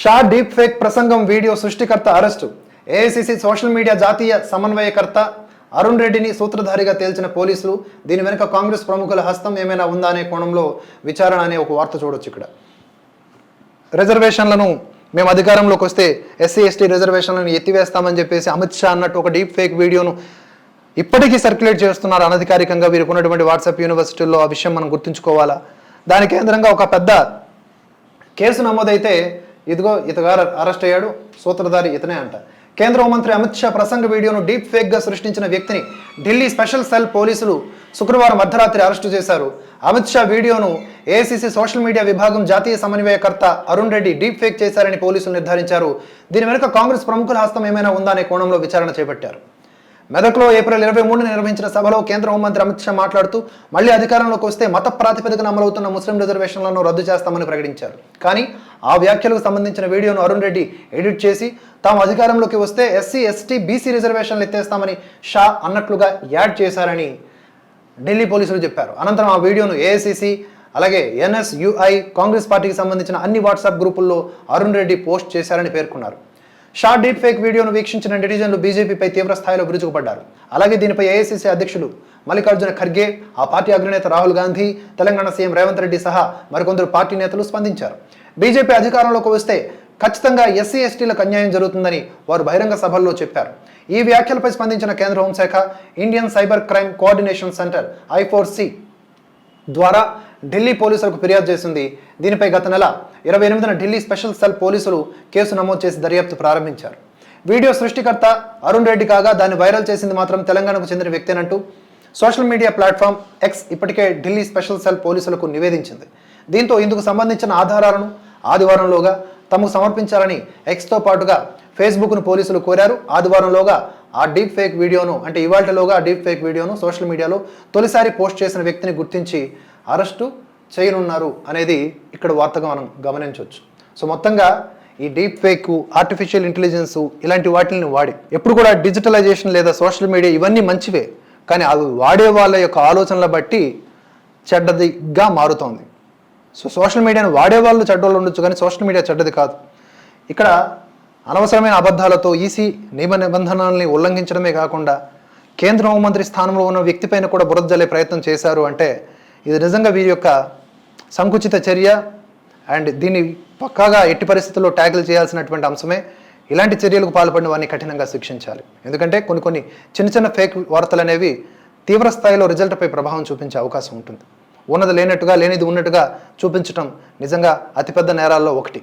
Shah deep fake ప్రసంగం video సృష్టికర్త arrest. AICC social media జాతీయ సమన్వయకర్త అరుణ్ రెడ్డిని సూత్రధారిగా తేల్చిన పోలీసులు దీని వెనుక కాంగ్రెస్ ప్రముఖుల హస్తం ఏమైనా ఉందా అనే కోణంలో విచారణ అనే ఒక వార్త చూడొచ్చు ఇక్కడ. రిజర్వేషన్లను మేము అధికారంలోకి వస్తే ఎస్సీ ఎస్టీ రిజర్వేషన్లను ఎత్తివేస్తామని చెప్పేసి అమిత్ షా అన్నట్టు ఒక డీప్ ఫేక్ వీడియోను ఇప్పటికీ సర్క్యులేట్ చేస్తున్నారు అనధికారికంగా వీరికి ఉన్నటువంటి వాట్సాప్ యూనివర్సిటీల్లో ఆ విషయం మనం గుర్తుంచుకోవాలా? దాని కేంద్రంగా ఒక పెద్ద కేసు నమోదైతే ఇదిగో ఇతగారు అరెస్ట్ అయ్యాడు సూత్రధారి ఇతనే అంట. కేంద్ర హోంమంత్రి అమిత్ షా ప్రసంగ వీడియోను డీప్ ఫేక్గా సృష్టించిన వ్యక్తిని ఢిల్లీ స్పెషల్ సెల్ పోలీసులు శుక్రవారం అర్ధరాత్రి అరెస్టు చేశారు. అమిత్ షా వీడియోను ఏఐసిసి సోషల్ మీడియా విభాగం జాతీయ సమన్వయకర్త అరుణ్ రెడ్డి డీప్ ఫేక్ చేశారని పోలీసులు నిర్ధారించారు. దీని వెనుక కాంగ్రెస్ ప్రముఖుల హస్తం ఏమైనా ఉందా అనే కోణంలో విచారణ చేపట్టారు. మెదక్లో ఏప్రిల్ ఇరవై మూడున నిర్వహించిన సభలో కేంద్ర హోంమంత్రి అమిత్ షా మాట్లాడుతూ మళ్ళీ అధికారంలోకి వస్తే మత ప్రాతిపదికన అమలవుతున్న ముస్లిం రిజర్వేషన్లను రద్దు చేస్తామని ప్రకటించారు. కానీ ఆ వ్యాఖ్యలకు సంబంధించిన వీడియోను అరుణ్ రెడ్డి ఎడిట్ చేసి తాము అధికారంలోకి వస్తే ఎస్సీ ఎస్టీ బీసీ రిజర్వేషన్లు ఎత్తేస్తామని షా అన్నట్లుగా యాడ్ చేశారని ఢిల్లీ పోలీసులు చెప్పారు. అనంతరం ఆ వీడియోను ఏఐసిసి అలాగే ఎన్ఎస్యుఐ కాంగ్రెస్ పార్టీకి సంబంధించిన అన్ని వాట్సాప్ గ్రూపుల్లో అరుణ్ రెడ్డి పోస్ట్ చేశారని పేర్కొన్నారు. షార్ట్ డీప్ ఫేక్ వీడియోను వీక్షించిన నెటిజన్లు బీజేపీపై తీవ్ర స్థాయిలో విరుచుకుపడ్డారు. అలాగే దీనిపై ఏఐసీసీ అధ్యక్షులు మల్లికార్జున ఖర్గే ఆ పార్టీ అగ్రనేత రాహుల్ గాంధీ తెలంగాణ సీఎం రేవంత్ రెడ్డి సహా మరికొందరు పార్టీ నేతలు స్పందించారు. బీజేపీ అధికారంలోకి వస్తే ఖచ్చితంగా ఎస్సీ ఎస్టీలకు అన్యాయం జరుగుతుందని వారు బహిరంగ సభల్లో చెప్పారు. ఈ వ్యాఖ్యలపై స్పందించిన కేంద్ర హోంశాఖ Indian cyber crime coordination centre I four C ద్వారా ఢిల్లీ పోలీసులకు ఫిర్యాదు చేసింది. దీనిపై గత నెల ఇరవై ఎనిమిదిన ఢిల్లీ స్పెషల్ సెల్ పోలీసులు కేసు నమోదు చేసి దర్యాప్తు ప్రారంభించారు. వీడియో సృష్టికర్త అరుణ్ రెడ్డి కాగా దాన్ని వైరల్ చేసింది మాత్రం తెలంగాణకు చెందిన వ్యక్తేనంటూ సోషల్ మీడియా ప్లాట్ఫామ్ ఎక్స్ ఇప్పటికే ఢిల్లీ స్పెషల్ సెల్ పోలీసులకు నివేదించింది. దీంతో ఇందుకు సంబంధించిన ఆధారాలను ఆదివారంలోగా తమకు సమర్పించాలని ఎక్స్తో పాటుగా ఫేస్బుక్ను పోలీసులు కోరారు. ఆదివారంలోగా ఆ డీప్ ఫేక్ వీడియోను అంటే ఇవాళలోగా ఆ డీప్ ఫేక్ వీడియోను సోషల్ మీడియాలో తొలిసారి పోస్ట్ చేసిన వ్యక్తిని గుర్తించి అరెస్టు చేయనున్నారు అనేది ఇక్కడ వార్తగా మనం గమనించవచ్చు. సో మొత్తంగా ఈ డీప్ ఫేక్ ఆర్టిఫిషియల్ ఇంటెలిజెన్స్ ఇలాంటి వాటిని వాడి. ఎప్పుడు కూడా డిజిటలైజేషన్ లేదా సోషల్ మీడియా ఇవన్నీ మంచివే కానీ అవి వాడే వాళ్ళ యొక్క ఆలోచనల బట్టి చెడ్డదిగా మారుతోంది. సో సోషల్ మీడియాను వాడే వాళ్ళు చెడ్డోళ్ళు ఉండొచ్చు కానీ సోషల్ మీడియా చెడ్డది కాదు. ఇక్కడ అనవసరమైన అబద్ధాలతో ఈసీ నియమ నిబంధనల్ని ఉల్లంఘించడమే కాకుండా కేంద్ర హోంమంత్రి స్థానంలో ఉన్న వ్యక్తిపైన కూడా బురద జల్లే ప్రయత్నం చేశారు అంటే ఇది నిజంగా వీరి యొక్క సంకుచిత చర్య అండ్ దీన్ని పక్కాగా ఎట్టి పరిస్థితుల్లో ట్యాకిల్ చేయాల్సినటువంటి అంశమే. ఇలాంటి చర్యలకు పాల్పడిన వారిని కఠినంగా శిక్షించాలి. ఎందుకంటే కొన్ని కొన్ని చిన్న చిన్న ఫేక్ వార్తలు అనేవి తీవ్ర స్థాయిలో రిజల్ట్పై ప్రభావం చూపించే అవకాశం ఉంటుంది. ఉన్నది లేనట్టుగా లేనిది ఉన్నట్టుగా చూపించటం నిజంగా అతిపెద్ద నేరాల్లో ఒకటి.